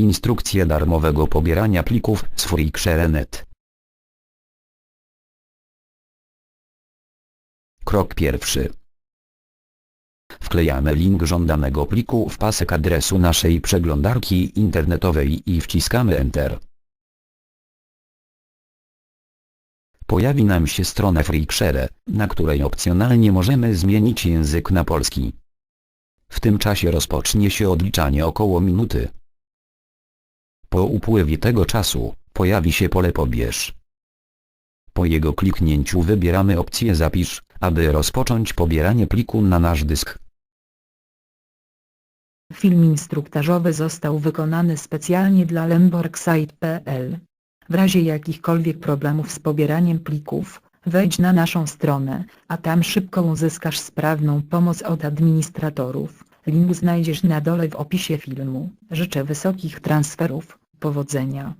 Instrukcje darmowego pobierania plików z Freakshare.net. Krok pierwszy. Wklejamy link żądanego pliku w pasek adresu naszej przeglądarki internetowej i wciskamy Enter. Pojawi nam się strona Freakshare, na której opcjonalnie możemy zmienić język na polski. W tym czasie rozpocznie się odliczanie około minuty. Po upływie tego czasu, pojawi się pole pobierz. Po jego kliknięciu wybieramy opcję zapisz, aby rozpocząć pobieranie pliku na nasz dysk. Film instruktażowy został wykonany specjalnie dla lemborgsite.pl. W razie jakichkolwiek problemów z pobieraniem plików, wejdź na naszą stronę, a tam szybko uzyskasz sprawną pomoc od administratorów. Link znajdziesz na dole w opisie filmu. Życzę wysokich transferów, powodzenia.